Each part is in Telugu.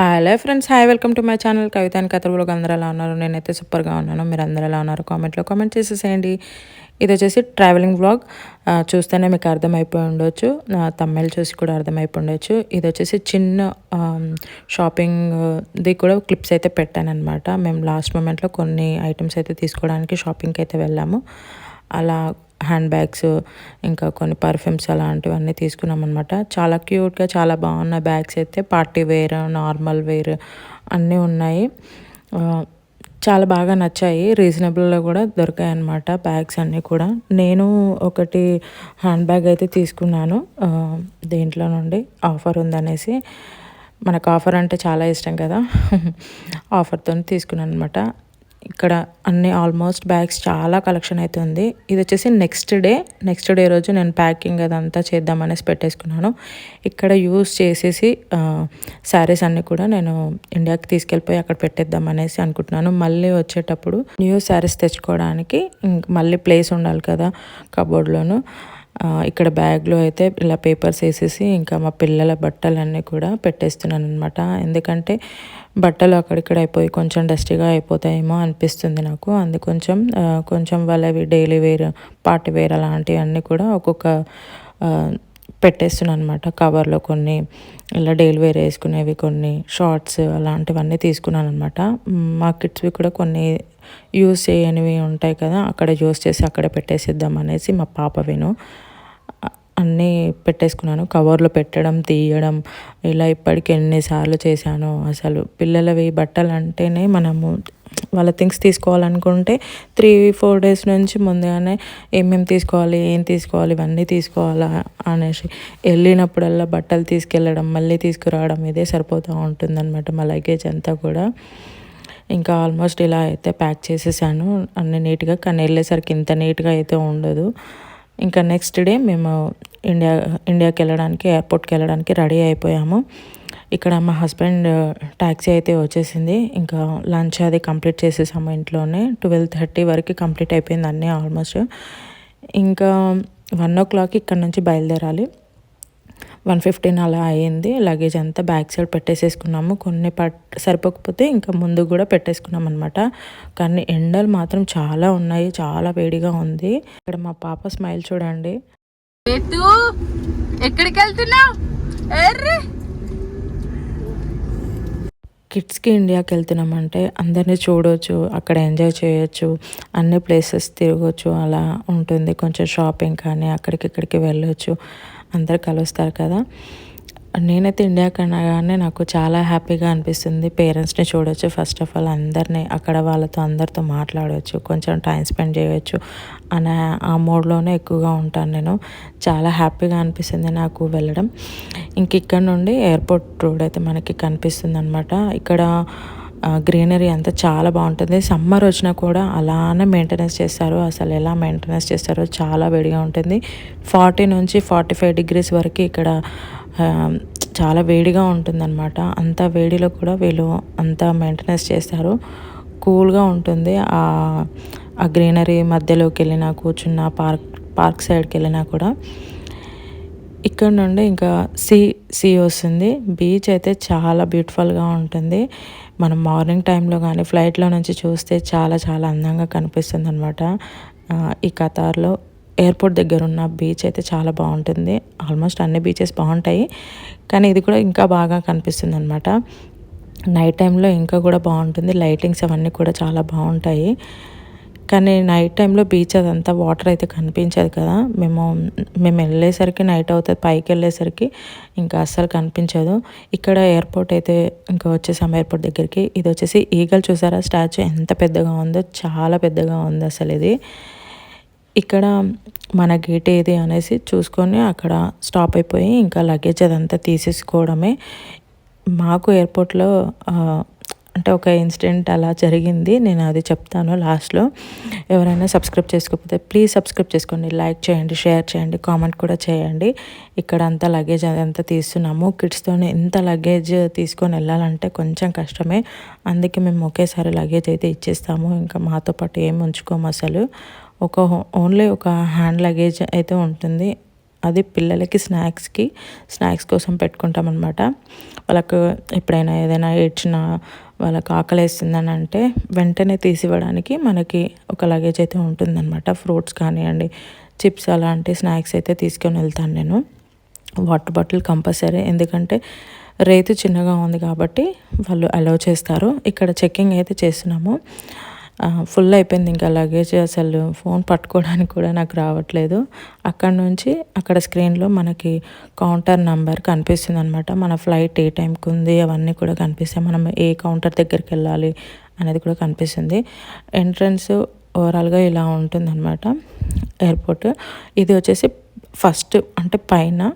Hello friends hi welcome to my channel. కవితానికి అని కథలు అందరూ ఎలా ఉన్నారు? నేనైతే సూపర్గా ఉన్నాను. మీరు అందరూ ఎలా ఉన్నారు? కామెంట్లో కామెంట్ చేసేసేయండి. ఇది వచ్చేసి ట్రావెలింగ్ వ్లాగ్ చూస్తేనే మీకు అర్థమైపోయి ఉండొచ్చు. నా తమ్మెల్ చూసి కూడా అర్థమైపోయి ఉండొచ్చు. ఇది వచ్చేసి చిన్న షాపింగ్ది కూడా క్లిప్స్ అయితే పెట్టానమాట మేము లాస్ట్ మూమెంట్లో కొన్ని ఐటమ్స్ అయితే తీసుకోవడానికి షాపింగ్కి అయితే వెళ్ళాము. అలా హ్యాండ్ బ్యాగ్స్ ఇంకా కొన్ని పర్ఫ్యూమ్స్ అలాంటివన్నీ తీసుకున్నాం అనమాట చాలా క్యూట్గా చాలా బాగున్న బ్యాగ్స్ అయితే పార్టీ వేర్ నార్మల్ వేర్ అన్నీ ఉన్నాయి. చాలా బాగా నచ్చాయి. రీజనబుల్లో కూడా దొరికాయి అనమాట బ్యాగ్స్ అన్నీ కూడా. నేను ఒకటి హ్యాండ్ బ్యాగ్ అయితే తీసుకున్నాను. దేంట్లో నుండి ఆఫర్ ఉందనేసి. మనకు ఆఫర్ అంటే చాలా ఇష్టం కదా. ఆఫర్తో తీసుకున్నాను అనమాట ఇక్కడ అన్ని ఆల్మోస్ట్ బ్యాగ్స్ చాలా కలెక్షన్ అయితే ఉంది. ఇది వచ్చేసి నెక్స్ట్ డే నెక్స్ట్ డే రోజు నేను ప్యాకింగ్ అదంతా చేద్దామనేసి పెట్టేసుకున్నాను. ఇక్కడ యూస్ చేసేసి శారీస్ అన్నీ కూడా నేను ఇండియాకి తీసుకెళ్ళిపోయి అక్కడ పెట్టేద్దాం అనేసి అనుకుంటున్నాను. మళ్ళీ వచ్చేటప్పుడు న్యూ శారీస్ తెచ్చుకోవడానికి మళ్ళీ ప్లేస్ ఉండాలి కదా కబోర్డ్లోను ఇక్కడ బ్యాగ్లో అయితే ఇలా పేపర్స్ వేసేసి ఇంకా మా పిల్లల బట్టలన్నీ కూడా పెట్టేస్తున్నాను అనమాట ఎందుకంటే బట్టలు అక్కడిక్కడ అయిపోయి కొంచెం డస్టీగా అయిపోతాయేమో అనిపిస్తుంది నాకు. అందు కొంచెం కొంచెం వాళ్ళవి డైలీ వేర్ పార్టీ వేర్ అలాంటివన్నీ కూడా ఒక్కొక్క పెట్టేస్తున్నాను అనమాట కవర్లో కొన్ని ఇలా డైలీ వేర్ వేసుకునేవి కొన్ని షార్ట్స్ అలాంటివన్నీ తీసుకున్నాను అనమాట మా కిడ్స్వి కూడా కొన్ని యూస్ చేయనివి ఉంటాయి కదా అక్కడ యూస్ చేసి అక్కడ పెట్టేసిద్దాం అనేసి మా పాప విను. అన్నీ పెట్టేసుకున్నాను. కవర్లో పెట్టడం తీయడం ఇలా ఇప్పటికి ఎన్నిసార్లు చేశాను అసలు. పిల్లలవి బట్టలు అంటేనే మనము వాళ్ళ థింగ్స్ తీసుకోవాలనుకుంటే త్రీ ఫోర్ డేస్ నుంచి ముందుగానే ఏమేమి తీసుకోవాలి ఏం తీసుకోవాలి ఇవన్నీ తీసుకోవాలా అనేసి. వెళ్ళినప్పుడల్లా బట్టలు తీసుకెళ్ళడం మళ్ళీ తీసుకురావడం ఇదే సరిపోతూ ఉంటుందన్నమాట మా లగేజ్ అంతా కూడా. ఇంకా ఆల్మోస్ట్ ఇలా అయితే ప్యాక్ చేసేసాను. అన్ని నీట్గా కానీ వెళ్ళేసరికి ఇంత నీట్గా అయితే ఉండదు. ఇంకా నెక్స్ట్ డే మేము ఇండియా ఇండియాకి వెళ్ళడానికి ఎయిర్పోర్ట్కి వెళ్ళడానికి రెడీ అయిపోయాము. ఇక్కడ మా హస్బెండ్ ట్యాక్సీ uh, అయితే వచ్చేసింది. ఇంకా లంచ్ అది కంప్లీట్ చేసేసాము ఇంట్లోనే. ట్వెల్వ్ థర్టీ వరకు కంప్లీట్ అయిపోయింది అన్నీ ఆల్మోస్ట్ ఇంకా వన్ ఓ క్లాక్ ఇక్కడ నుంచి బయలుదేరాలి. వన్ ఫిఫ్టీన్ అలా అయ్యింది లగేజ్ అంతా బ్యాక్ సైడ్ పెట్టేసేసుకున్నాము. కొన్ని పట్ సరిపోకపోతే ఇంకా ముందు కూడా పెట్టేసుకున్నాం అనమాట కానీ ఎండలు మాత్రం చాలా ఉన్నాయి. చాలా వేడిగా ఉంది. ఇక్కడ మా పాప స్మైల్ చూడండి. ఎక్కడికి వెళ్తున్నావు కిడ్స్కి ఇండియాకి వెళ్తున్నామంటే అందరినీ చూడవచ్చు అక్కడ ఎంజాయ్ చేయొచ్చు అన్ని ప్లేసెస్ తిరగవచ్చు అలా ఉంటుంది. కొంచెం షాపింగ్ కానీ అక్కడికి ఇక్కడికి వెళ్ళొచ్చు. అందరు కలుస్తారు కదా. నేనైతే ఇండియాకి అనగానే నాకు చాలా హ్యాపీగా అనిపిస్తుంది. పేరెంట్స్ని చూడొచ్చు ఫస్ట్ ఆఫ్ ఆల్ అందరినీ అక్కడ వాళ్ళతో అందరితో మాట్లాడవచ్చు కొంచెం టైం స్పెండ్ చేయవచ్చు అనే ఆ మోడ్లోనే ఎక్కువగా ఉంటాను నేను. చాలా హ్యాపీగా అనిపిస్తుంది నాకు వెళ్ళడం. ఇంక ఇక్కడ నుండి ఎయిర్పోర్ట్ రోడ్ అయితే మనకి కనిపిస్తుంది అనమాట ఇక్కడ గ్రీనరీ అంతా చాలా బాగుంటుంది. సమ్మర్ వచ్చినా కూడా అలానే మెయింటెనెన్స్ చేస్తారు. అసలు ఎలా మెయింటెనెన్స్ చేస్తారో చాలా వేడిగా ఉంటుంది. ఫార్టీ నుంచి ఫార్టీ ఫైవ్ డిగ్రీస్ వరకు ఇక్కడ చాలా వేడిగా ఉంటుందన్నమాట. అంత వేడిలో కూడా వీళ్ళు అంత మెయింటెనెన్స్ చేస్తారు. కూల్గా ఉంటుంది. ఆ గ్రీనరీ మధ్యలోకి వెళ్ళినా కూర్చున్న పార్క్ పార్క్ సైడ్కి వెళ్ళినా కూడా. ఇక్కడ నుండి ఇంకా సీ సీ వస్తుంది. బీచ్ అయితే చాలా బ్యూటిఫుల్గా ఉంటుంది. మనం మార్నింగ్ టైంలో కానీ ఫ్లైట్లో నుంచి చూస్తే చాలా చాలా అందంగా కనిపిస్తుంది అనమాట ఈ కతార్లో ఎయిర్పోర్ట్ దగ్గర ఉన్న బీచ్ అయితే చాలా బాగుంటుంది. ఆల్మోస్ట్ అన్ని బీచెస్ బాగుంటాయి. కానీ ఇది కూడా ఇంకా బాగా కనిపిస్తుంది అనమాట నైట్ టైంలో ఇంకా కూడా బాగుంటుంది. లైటింగ్స్ అవన్నీ కూడా చాలా బాగుంటాయి. కానీ నైట్ టైంలో బీచ్ అదంతా వాటర్ అయితే కనిపించదు కదా. మేము మేము వెళ్ళేసరికి నైట్ అవుతుంది. పైకి వెళ్ళేసరికి ఇంకా అస్సలు కనిపించదు. ఇక్కడ ఎయిర్పోర్ట్ అయితే ఇంకా వచ్చేసాము ఎయిర్పోర్ట్ దగ్గరికి. ఇది వచ్చేసి ఈగల్ చూసారా? స్టాచ్యూ ఎంత పెద్దగా ఉందో చాలా పెద్దగా ఉంది అసలు ఇది. ఇక్కడ మన గేట్ ఏది అనేసి చూసుకొని అక్కడ స్టాప్ అయిపోయి ఇంకా లగేజ్ అదంతా తీసేసుకోవడమే. మాకు ఎయిర్పోర్ట్లో అంటే ఒక ఇన్సిడెంట్ అలా జరిగింది. నేను అది చెప్తాను లాస్ట్లో ఎవరైనా సబ్స్క్రైబ్ చేసుకోకపోతే ప్లీజ్ సబ్స్క్రైబ్ చేసుకోండి. లైక్ చేయండి షేర్ చేయండి కామెంట్ కూడా చేయండి. ఇక్కడ అంతా లగేజ్ అదంతా తీస్తున్నాము. కిడ్స్తో ఎంత లగేజ్ తీసుకొని వెళ్ళాలంటే కొంచెం కష్టమే. అందుకే మేము ఒకేసారి లగేజ్ అయితే ఇచ్చేస్తాము. ఇంకా మాతో పాటు ఏం ఉంచుకోము అసలు. ఒక ఓన్లీ ఒక హ్యాండ్ లగేజ్ అయితే ఉంటుంది. అది పిల్లలకి స్నాక్స్కి స్నాక్స్ కోసం పెట్టుకుంటాం అనమాట వాళ్ళకు ఎప్పుడైనా ఏదైనా ఏడ్చినా వాళ్ళకి ఆకలి వేసిందని అంటే వెంటనే తీసివ్వడానికి మనకి ఒక లగేజ్ అయితే ఉంటుందన్నమాట. ఫ్రూట్స్ కానివ్వండి చిప్స్ అలాంటి స్నాక్స్ అయితే తీసుకొని వెళ్తాను నేను. వాటర్ బాటిల్ కంపల్సరీ ఎందుకంటే రేతు చిన్నగా ఉంది కాబట్టి వాళ్ళు అలౌ చేస్తారు. ఇక్కడ చెక్కింగ్ అయితే చేస్తున్నాము. ఫుల్ అయిపోయింది ఇంకా లగేజ్ అసలు ఫోన్ పట్టుకోవడానికి కూడా నాకు రావట్లేదు. అక్కడ నుంచి అక్కడ స్క్రీన్లో మనకి కౌంటర్ నెంబర్ కనిపిస్తుంది అనమాట మన ఫ్లైట్ ఏ టైంకి ఉంది అవన్నీ కూడా కనిపిస్తాయి. మనం ఏ కౌంటర్ దగ్గరికి వెళ్ళాలి అనేది కూడా కనిపిస్తుంది. ఎంట్రన్స్ ఓవరాల్గా ఇలా ఉంటుందన్నమాట. ఎయిర్పోర్ట్ ఇది వచ్చేసి ఫస్ట్ అంటే పైన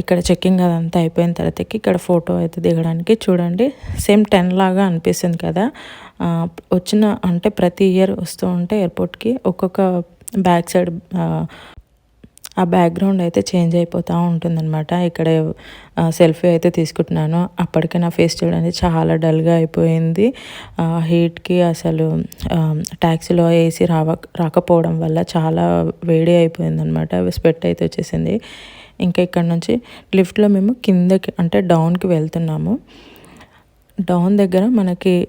ఇక్కడ చెక్కింగ్ అదంతా అయిపోయిన తర్వాతకి ఇక్కడ ఫోటో అయితే దిగడానికి చూడండి. సేమ్ టెన్ లాగా అనిపిస్తుంది కదా. వచ్చిన అంటే ప్రతి ఇయర్ వస్తూ ఉంటే ఎయిర్పోర్ట్కి ఒక్కొక్క బ్యాక్ సైడ్ ఆ బ్యాక్గ్రౌండ్ అయితే చేంజ్ అయిపోతూ ఉంటుందన్నమాట. ఇక్కడ సెల్ఫీ అయితే తీసుకుంటున్నాను. అప్పటికే నా ఫేస్ చూడండి చాలా డల్గా అయిపోయింది. హీట్కి అసలు ట్యాక్సీలో ఏసీ రావ రాకపోవడం వల్ల చాలా వేడి అయిపోయింది అనమాట స్పెట్ అయితే వచ్చేసింది. ఇంకా ఇక్కడ నుంచి లిఫ్ట్లో మేము కిందకి అంటే డౌన్కి వెళ్తున్నాము. డౌన్ దగ్గర మనకి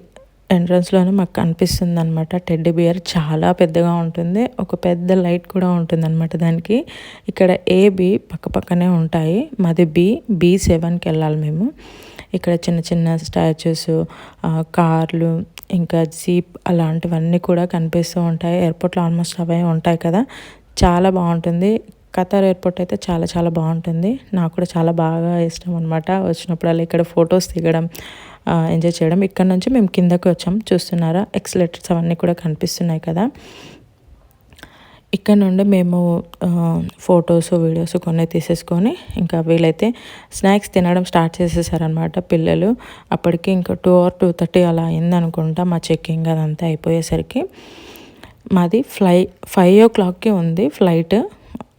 ఎంట్రన్స్లోనే మాకు కనిపిస్తుంది అనమాట టెడ్డీ బియర్ చాలా పెద్దగా ఉంటుంది. ఒక పెద్ద లైట్ కూడా ఉంటుంది అనమాట దానికి. ఇక్కడ ఏ బి పక్క పక్కనే ఉంటాయి. మాది బి బి సెవెన్కి వెళ్ళాలి మేము. ఇక్కడ చిన్న చిన్న స్టాచ్యూస్ కార్లు ఇంకా జీప్ అలాంటివన్నీ కూడా కనిపిస్తూ ఉంటాయి. ఎయిర్పోర్ట్లో ఆల్మోస్ట్ అవే ఉంటాయి కదా. చాలా బాగుంటుంది. ఖతార్ ఎయిర్పోర్ట్ అయితే చాలా చాలా బాగుంటుంది. నాకు కూడా చాలా బాగా ఇష్టం అనమాట వచ్చినప్పుడల్లా ఇక్కడ ఫొటోస్ దిగడం ఎంజాయ్ చేయడం. ఇక్కడ నుంచి మేము కిందకి వచ్చాం. చూస్తున్నారా? ఎక్సలేటర్స్ అవన్నీ కూడా కనిపిస్తున్నాయి కదా? ఇక్కడ నుండి మేము ఫొటోస్ వీడియోస్ కొన్ని తీసేసుకొని ఇంకా వీలైతే స్నాక్స్ తినడం స్టార్ట్ చేసేసారనమాట పిల్లలు. అప్పటికి ఇంకా టూ ఆర్ టూ థర్టీ అలా అయిందనుకుంటా మా చెక్కింగ్ అదంతా అయిపోయేసరికి. మాది ఫ్లై ఫైవ్ ఓ క్లాక్కి ఉంది ఫ్లైట్.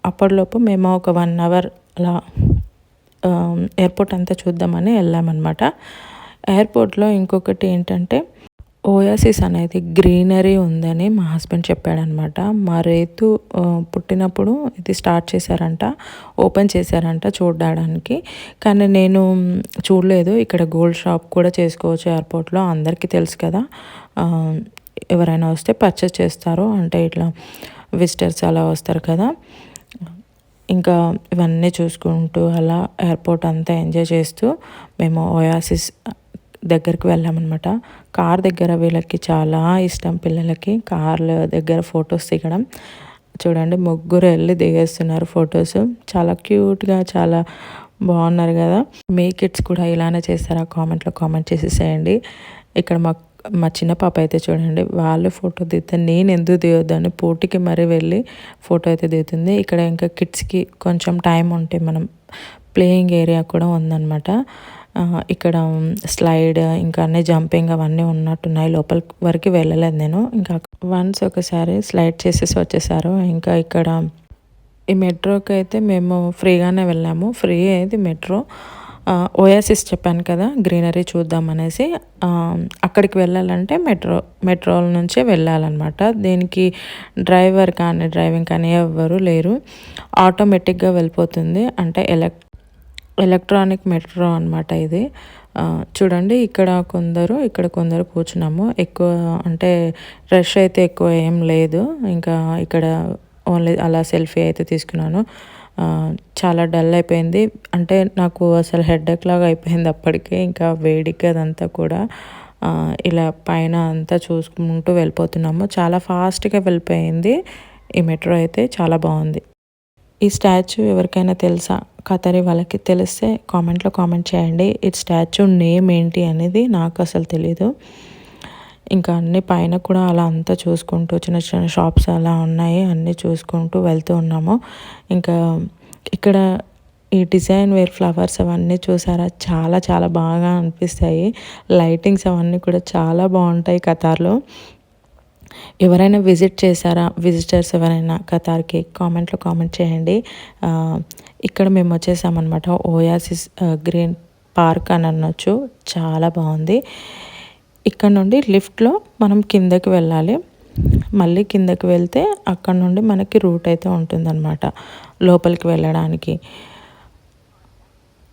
అప్పటిలోపు మేము ఒక వన్ అవర్ అలా ఎయిర్పోర్ట్ అంతా చూద్దామని వెళ్ళామన్నమాట. ఎయిర్పోర్ట్లో ఇంకొకటి ఏంటంటే ఓయాసిస్ అనేది గ్రీనరీ ఉందని మా హస్బెండ్ చెప్పాడనమాట మా రైతు పుట్టినప్పుడు ఇది స్టార్ట్ చేశారంట ఓపెన్ చేశారంట చూడడానికి. కానీ నేను చూడలేదు ఇక్కడ గోల్డ్ షాప్ కూడా చేసుకోవచ్చు ఎయిర్పోర్ట్లో అందరికీ తెలుసు కదా. ఎవరైనా వస్తే పర్చేస్ చేస్తారు అంటే ఇట్లా విజిటర్స్ అలా వస్తారు కదా. ఇంకా ఇవన్నీ చూసుకుంటూ అలా ఎయిర్పోర్ట్ అంతా ఎంజాయ్ చేస్తూ మేము ఓయాసిస్ దగ్గరికి వెళ్ళామన్నమాట. కార్ దగ్గర వీళ్ళకి చాలా ఇష్టం పిల్లలకి. కార్ల దగ్గర ఫొటోస్ దిగడం. చూడండి ముగ్గురు వెళ్ళి దిగేస్తున్నారు ఫొటోస్ చాలా క్యూట్గా చాలా బాగున్నారు కదా. మీ కిడ్స్ కూడా ఇలానే చేస్తారా? కామెంట్లో కామెంట్ చేసేసేయండి. ఇక్కడ మాకు మా చిన్న పాప అయితే చూడండి వాళ్ళు ఫోటో దిగుతా నేను ఎందుకు దిగొద్దని పోటీకి మరీ వెళ్ళి ఫోటో అయితే దిగుతుంది ఇక్కడ ఇంకా కిడ్స్కి కొంచెం టైం ఉంటే మనం ప్లేయింగ్ ఏరియా కూడా ఉందన్నమాట. ఇక్కడ స్లైడ్ ఇంకా అన్నీ జంపింగ్ అవన్నీ ఉన్నట్టున్నాయి. లోపల వరకు వెళ్ళలేదు నేను. ఇంకా వన్స్ ఒకసారి స్లైడ్ చేసేసి వచ్చేసారు. ఇంకా ఇక్కడ ఈ మెట్రోకి అయితే మేము ఫ్రీగానే వెళ్ళాము. ఫ్రీ అయితే మెట్రో. ఓయాసిస్ చెప్పాను కదా గ్రీనరీ చూద్దాం అనేసి అక్కడికి వెళ్ళాలంటే మెట్రో మెట్రోల నుంచే వెళ్ళాలన్నమాట. దీనికి డ్రైవర్ కానీ డ్రైవింగ్ కానీ ఎవ్వరు లేరు. ఆటోమేటిక్గా వెళ్ళిపోతుంది. అంటే ఎలక్ ఎలక్ట్రానిక్ మెట్రో అనమాట ఇది. చూడండి ఇక్కడ కొందరు ఇక్కడ కొందరు కూర్చున్నాము. ఎక్కువ అంటే రష్ అయితే ఎక్కువ ఏం లేదు. ఇంకా ఇక్కడ ఓన్లీ అలా సెల్ఫీ అయితే తీసుకున్నాను. చాలా డల్ అయిపోయింది. అంటే నాకు అసలు హెడ్ఏక్ లాగా అయిపోయింది అప్పటికే. ఇంకా వేడికి అదంతా కూడా ఇలా పైన అంతా చూసుకుంటూ వెళ్ళిపోతున్నాము. చాలా ఫాస్ట్గా వెళ్ళిపోయింది. ఈ మెట్రో అయితే చాలా బాగుంది. ఈ స్టాచ్యూ ఎవరికైనా తెలుసా? కతరి వాళ్ళకి తెలిస్తే కామెంట్లో కామెంట్ చేయండి. ఈ స్టాచ్యూ నేమ్ ఏంటి అనేది నాకు అసలు తెలీదు. ఇంకా అన్ని పైన కూడా అలా అంతా చూసుకుంటూ చిన్న చిన్న షాప్స్ అలా ఉన్నాయి. అన్నీ చూసుకుంటూ వెళ్తూ ఉన్నాము. ఇంకా ఇక్కడ ఈ డిజైన్ వేర్ ఫ్లవర్స్ అవన్నీ చూసారా? చాలా చాలా బాగా అనిపిస్తాయి. లైటింగ్స్ అవన్నీ కూడా చాలా బాగుంటాయి కతార్లో ఎవరైనా విజిట్ చేశారా? విజిటర్స్ ఎవరైనా కతార్కి కామెంట్లో కామెంట్ చేయండి. ఇక్కడ మేము వచ్చేసామన్నమాట. ఓయాసిస్ గ్రీన్ పార్క్ అని అనొచ్చు. చాలా బాగుంది. ఇక్కడ నుండి లిఫ్ట్లో మనం కిందకి వెళ్ళాలి. మళ్ళీ కిందకి వెళ్తే అక్కడ నుండి మనకి రూట్ అయితే ఉంటుందన్నమాట లోపలికి వెళ్ళడానికి.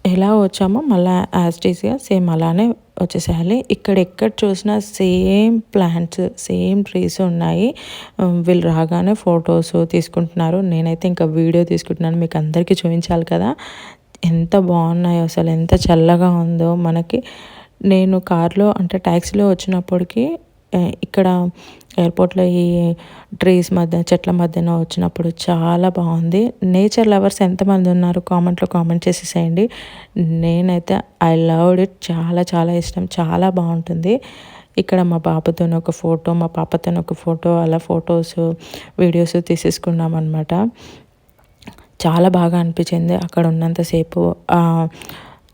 ఎలా వచ్చామో మళ్ళీ యాజ్టీస్గా సేమ్ అలానే వచ్చేసేయాలి. ఇక్కడ ఎక్కడ చూసినా సేమ్ ప్లాంట్స్ సేమ్ ట్రీస్ ఉన్నాయి. Um, వీళ్ళు రాగానే ఫొటోస్ తీసుకుంటున్నారు. నేనైతే ఇంకా వీడియో తీసుకుంటున్నాను. మీకు అందరికీ చూపించాలి కదా. ఎంత బాగున్నాయో అసలు ఎంత చల్లగా ఉందో మనకి. నేను కార్లో అంటే ట్యాక్సీలో వచ్చినప్పటికి ఇక్కడ ఎయిర్పోర్ట్లో ఈ ట్రీస్ మధ్య చెట్ల మధ్యన వచ్చినప్పుడు చాలా బాగుంది. నేచర్ లవర్స్ ఎంతమంది ఉన్నారు కామెంట్లో కామెంట్ చేసేసేయండి. నేనైతే ఐ లవ్డ్ ఇట్. చాలా చాలా ఇష్టం. చాలా బాగుంటుంది. ఇక్కడ మా బాబుతో ఒక ఫోటో మా పాపతో ఒక ఫోటో అలా ఫొటోస్ వీడియోస్ తీసేసుకున్నాం అనమాట చాలా బాగా అనిపించింది అక్కడ ఉన్నంతసేపు.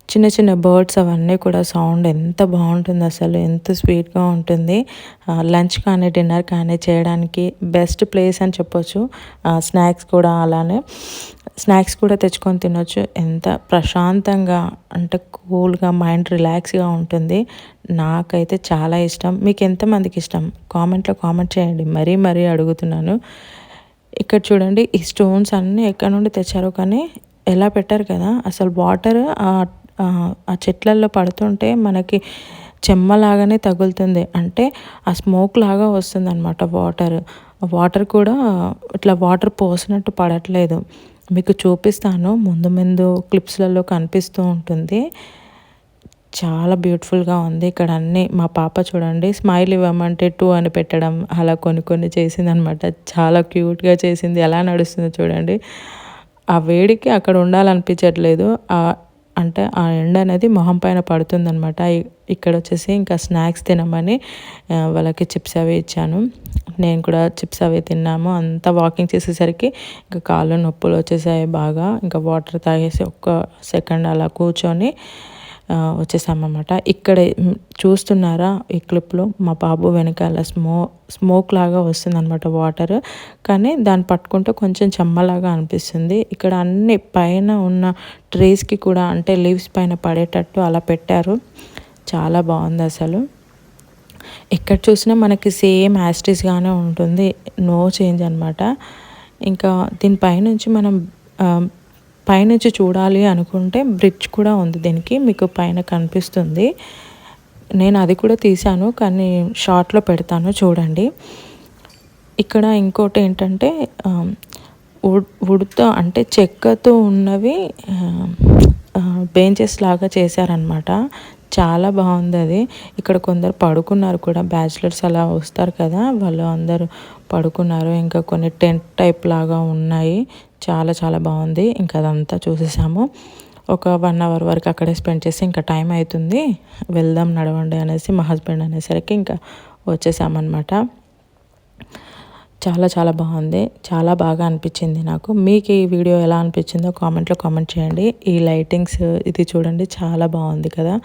చిన్న చిన్న బర్డ్స్ అవన్నీ కూడా సౌండ్ ఎంత బాగుంటుంది అసలు ఎంత స్వీట్గా ఉంటుంది. లంచ్ కానీ డిన్నర్ కానీ చేయడానికి బెస్ట్ ప్లేస్ అని చెప్పొచ్చు. స్నాక్స్ కూడా అలానే. స్నాక్స్ కూడా తెచ్చుకొని తినొచ్చు. ఎంత ప్రశాంతంగా అంటే కూల్గా మైండ్ రిలాక్స్గా ఉంటుంది. నాకైతే చాలా ఇష్టం. మీకు ఎంతమందికి ఇష్టం? కామెంట్లో కామెంట్ చేయండి. మరీ మరీ అడుగుతున్నాను. ఇక్కడ చూడండి ఈ స్టోన్స్ అన్నీ ఎక్కడ నుండి తెచ్చారో కానీ ఎలా పెట్టారు కదా అసలు వాటర్ ఆ చెట్లల్లో పడుతుంటే మనకి చెమ్మలాగానే తగులుతుంది. అంటే ఆ స్మోక్ లాగా వస్తుంది అనమాట వాటర్ వాటర్ కూడా ఇట్లా వాటర్ పోసినట్టు పడట్లేదు. మీకు చూపిస్తాను. ముందు ముందు క్లిప్స్లలో కనిపిస్తూ ఉంటుంది. చాలా బ్యూటిఫుల్గా ఉంది. ఇక్కడ అన్నీ మా పాప చూడండి. స్మైల్ ఇవ్వమంటే టూ అని పెట్టడం అలా కొన్ని కొన్ని చేసింది అనమాట చాలా క్యూట్గా చేసింది. ఎలా నడుస్తుందో చూడండి. ఆ వేడికి అక్కడ ఉండాలనిపించట్లేదు. అంటే ఆ ఎండ అనేది మొహం పైన పడుతుందనమాట ఇక్కడ వచ్చేసి ఇంకా స్నాక్స్ తినమని వాళ్ళకి చిప్స్ అవి ఇచ్చాను. నేను కూడా చిప్స్ అవి తిన్నాము. అంతా వాకింగ్ చేసేసరికి ఇంకా కాళ్ళు నొప్పులు వచ్చేసాయి బాగా. ఇంకా వాటర్ తాగేసి ఒక్క సెకండ్ అలా కూర్చొని వచ్చేసామన్నమాట. ఇక్కడ చూస్తున్నారా ఈ క్లిప్లో? మా బాబు వెనకాల స్మో స్మోక్ లాగా వస్తుందన్నమాట వాటర్. కానీ దాన్ని పట్టుకుంటే కొంచెం చెమ్మలాగా అనిపిస్తుంది. ఇక్కడ అన్ని పైన ఉన్న ట్రీస్కి కూడా అంటే లీవ్స్ పైన పడేటట్టు అలా పెట్టారు. చాలా బాగుంది అసలు. ఎక్కడ చూసినా మనకి సేమ్ యాస్టిస్గానే ఉంటుంది. నో చేంజ్ అనమాట ఇంకా దీనిపైనుంచి మనం పైనుంచి చూడాలి అనుకుంటే బ్రిడ్జ్ కూడా ఉంది దీనికి మీకు పైన కనిపిస్తుంది. నేను అది కూడా తీశాను కానీ షార్ట్లో పెడతాను చూడండి. ఇక్కడ ఇంకోటి ఏంటంటే వుడ్ వుడ్తో అంటే చెక్కతో ఉన్నవి బెంచెస్ లాగా చేశారనమాట చాలా బాగుంది అది. ఇక్కడ కొందరు పడుకున్నారు కూడా. బ్యాచిలర్స్ అలా వస్తారు కదా. వాళ్ళు అందరూ పడుకున్నారు. ఇంకా కొన్ని టెంట్ టైప్ లాగా ఉన్నాయి. చాలా చాలా బాగుంది. ఇంకా అదంతా చూసేసాము. ఒక వన్ అవర్ వరకు అక్కడే స్పెండ్ చేసి ఇంకా టైం అవుతుంది. వెళ్దాం నడవండి అనేసి మా హస్బెండ్ అనేసరికి ఇంకా వచ్చేసామన్నమాట. చాలా చాలా బాగుంది. చాలా బాగా అనిపించింది నాకు. మీకు ఈ వీడియో ఎలా అనిపించిందో కామెంట్లో కామెంట్ చేయండి. ఈ లైటింగ్స్ ఇది చూడండి. చాలా బాగుంది కదా.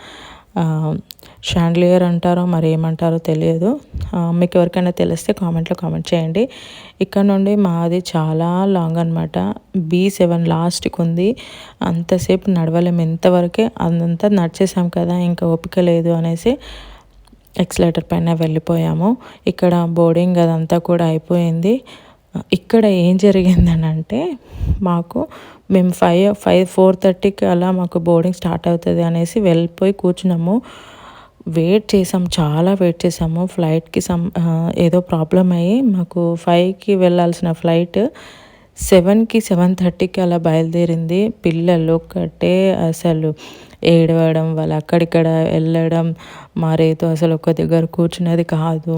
షాండ్లియర్ అంటారో మరి ఏమంటారో తెలియదు. మీకు ఎవరికైనా తెలిస్తే కామెంట్లో కామెంట్ చేయండి. ఇక్కడ నుండి మాది చాలా లాంగ్ అనమాట బీ సెవెన్ లాస్ట్కి ఉంది. అంతసేపు నడవలేము. ఇంతవరకే అంతా నడిచేసాం కదా ఇంకా ఓపిక లేదు అనేసి ఎక్సలేటర్ పైన వెళ్ళిపోయాము. ఇక్కడ బోర్డింగ్ అదంతా కూడా అయిపోయింది. ఇక్కడ ఏం జరిగిందని అంటే మాకు మేము ఫైవ్ ఫైవ్ ఫోర్ థర్టీకి అలా మాకు బోర్డింగ్ స్టార్ట్ అవుతుంది అనేసి వెళ్ళిపోయి కూర్చున్నాము. వెయిట్ చేసాం చాలా వెయిట్ చేసాము. ఫ్లైట్కి సమ్ ఏదో ప్రాబ్లం అయ్యి మాకు ఫైవ్కి వెళ్ళాల్సిన ఫ్లైట్ సెవెన్కి సెవెన్ థర్టీకి అలా బయలుదేరింది. పిల్లలు ఒక్కటే అసలు ఏడవడం వాళ్ళు అక్కడిక్కడ వెళ్ళడం మరేదో అసలు ఒక దగ్గర కూర్చున్నది కాదు.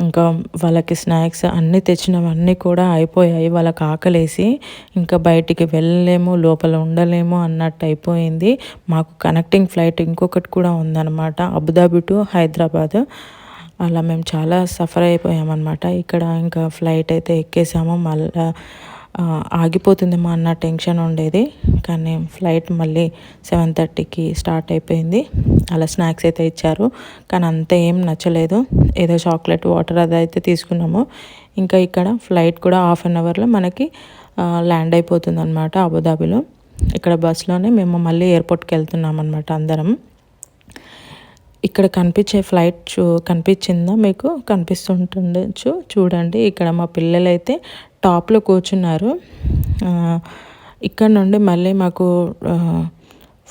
ఇంకా వాళ్ళకి స్నాక్స్ అన్నీ తెచ్చినవన్నీ కూడా అయిపోయాయి. వాళ్ళకి ఆకలేసి ఇంకా బయటికి వెళ్ళలేము లోపల ఉండలేము అన్నట్టు అయిపోయింది. మాకు కనెక్టింగ్ ఫ్లైట్ ఇంకొకటి కూడా ఉందన్నమాట. Abu Dhabi to Hyderabad. అలా మేము చాలా సఫర్ అయిపోయామన్నమాట. ఇక్కడ ఇంకా ఫ్లైట్ అయితే ఎక్కేసాము. మళ్ళీ ఆగిపోతుందేమో అన్న టెన్షన్ ఉండేది. కానీ ఫ్లైట్ మళ్ళీ సెవెన్ థర్టీకి స్టార్ట్ అయిపోయింది. అలా స్నాక్స్ అయితే ఇచ్చారు. కానీ అంత ఏం నచ్చలేదు. ఏదో చాక్లెట్ వాటర్ అది అయితే తీసుకున్నాము. ఇంకా ఇక్కడ ఫ్లైట్ కూడా హాఫ్ అన్ అవర్లో మనకి ల్యాండ్ అయిపోతుంది అనమాట అబుదాబిలో. ఇక్కడ బస్సులోనే మేము మళ్ళీ ఎయిర్పోర్ట్కి వెళ్తున్నాం అనమాట అందరం. ఇక్కడ కనిపించే ఫ్లైట్ చూ కనిపించిందా మీకు? కనిపిస్తుంటుండొచ్చు. చూడండి ఇక్కడ మా పిల్లలైతే టాప్లో కూర్చున్నారు. ఇక్కడ నుండి మళ్ళీ మాకు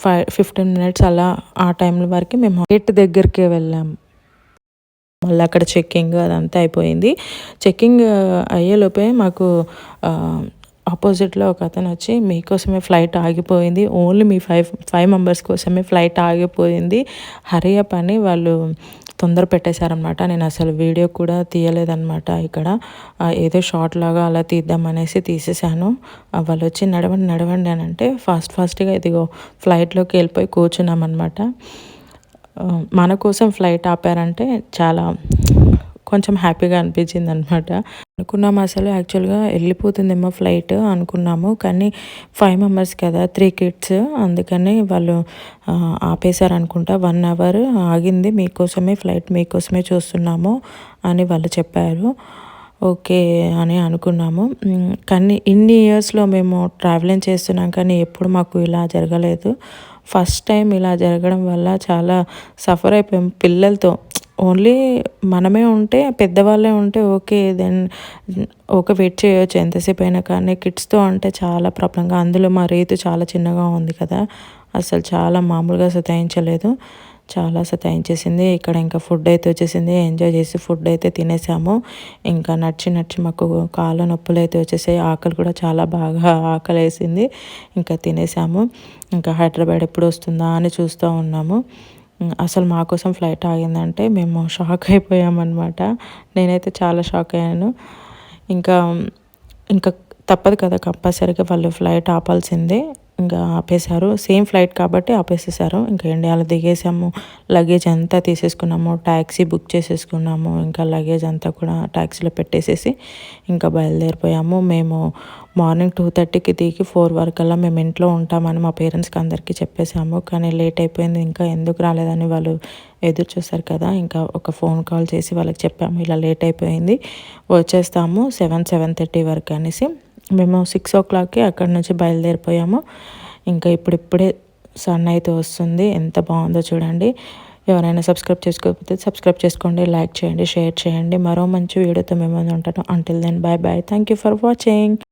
ఫైవ్ ఫిఫ్టీన్ మినిట్స్ అలా ఆ టైం వరకు మేము గేట్ దగ్గరికి వెళ్ళాం. మళ్ళీ అక్కడ చెక్కింగ్ అదంతా అయిపోయింది. చెక్కింగ్ అయ్యేలోపే మాకు ఆపోజిట్లో ఒక అతను వచ్చి మీకోసమే ఫ్లైట్ ఆగిపోయింది. ఓన్లీ మీ ఫైవ్ ఫైవ్ మెంబర్స్ కోసమే ఫ్లైట్ ఆగిపోయింది. హరియప్ అని వాళ్ళు తొందర పెట్టేశారనమాట నేను అసలు వీడియో కూడా తీయలేదనమాట ఇక్కడ. ఏదో షార్ట్ లాగా అలా తీద్దామనేసి తీసేసాను వాళ్ళు వచ్చి నడవండి నడవండి అని అంటే ఫాస్ట్ ఫాస్ట్గా ఇదిగో ఫ్లైట్లోకి వెళ్ళిపోయి కూర్చున్నామన్నమాట. మన కోసం ఫ్లైట్ ఆపారంటే చాలా కొంచెం హ్యాపీగా అనిపించింది అనమాట అనుకున్నాము అసలు యాక్చువల్గా వెళ్ళిపోతుందేమో ఫ్లైట్ అనుకున్నాము. కానీ ఫైవ్ మెంబర్స్ కదా త్రీ కిడ్స్. అందుకని వాళ్ళు ఆపేశారు అనుకుంటా వన్ అవర్ ఆగింది. మీకోసమే ఫ్లైట్ మీకోసమే చూస్తున్నాము అని వాళ్ళు చెప్పారు. ఓకే అని అనుకున్నాము. కానీ ఇన్ని ఇయర్స్లో మేము ట్రావెలింగ్ చేస్తున్నాం. కానీ ఎప్పుడు మాకు ఇలా జరగలేదు. ఫస్ట్ టైం ఇలా జరగడం వల్ల చాలా సఫర్ అయిపోయాం పిల్లలతో. ఓన్లీ మనమే ఉంటే పెద్దవాళ్ళే ఉంటే ఓకే దెన్ ఓకే వెయిట్ చేయొచ్చు ఎంతసేపు అయినా కానీ. కిడ్స్తో అంటే చాలా ప్రాబ్లంగా అందులో మా రేతు చాలా చిన్నగా ఉంది కదా. అసలు చాలా మామూలుగా సతాయించలేదు. చాలా సతాయించేసింది. ఇక్కడ ఇంకా ఫుడ్ అయితే వచ్చేసింది. ఎంజాయ్ చేసి ఫుడ్ అయితే తినేసాము. ఇంకా నడిచి నడిచి మాకు కాళ్ళ నొప్పులు అయితే వచ్చేసాయి. ఆకలి కూడా చాలా బాగా ఆకలి వేసింది ఇంకా తినేసాము. ఇంకా హైదరాబాద్ ఎప్పుడు వస్తుందా అని చూస్తూ ఉన్నాము. అసలు మా కోసం ఫ్లైట్ ఆగిందంటే మేము షాక్ అయిపోయామన్నమాట. నేనైతే చాలా షాక్ అయ్యాను. ఇంకా ఇంకా తప్పదు కదా కంపల్సరీగా వాళ్ళు ఫ్లైట్ ఆపాల్సిందే. ఇంకా ఆపేశారు. సేమ్ ఫ్లైట్ కాబట్టి ఆపేసేసారు. ఇంకా ఇండియాలో దిగేసాము. లగేజ్ అంతా తీసేసుకున్నాము. ట్యాక్సీ బుక్ చేసేసుకున్నాము. ఇంకా లగేజ్ అంతా కూడా ట్యాక్సీలో పెట్టేసేసి ఇంకా బయలుదేరిపోయాము. మేము మార్నింగ్ టూ థర్టీకి దిగి ఫోర్ వరకల్లా మేము ఇంట్లో ఉంటామని మా పేరెంట్స్కి అందరికీ చెప్పేసాము కానీ లేట్ అయిపోయింది. ఇంకా ఎందుకు రాలేదని వాళ్ళు ఎదురు చూస్తారు కదా. ఇంకా ఒక ఫోన్ కాల్ చేసి వాళ్ళకి చెప్పాము. ఇలా లేట్ అయిపోయింది. వచ్చేస్తాము సెవెన్ సెవెన్ థర్టీ వరకు అనేసి. మేము సిక్స్ ఓ క్లాక్కి అక్కడి నుంచి బయలుదేరిపోయాము. ఇంకా ఇప్పుడిప్పుడే సన్ అయితే వస్తుంది. ఎంత బాగుందో చూడండి. ఎవరైనా సబ్స్క్రైబ్ చేసుకోకపోతే సబ్స్క్రైబ్ చేసుకోండి లైక్ చేయండి షేర్ చేయండి. మరో మంచి వీడియోతో మేము ఉంటాను until then bye bye thank you for watching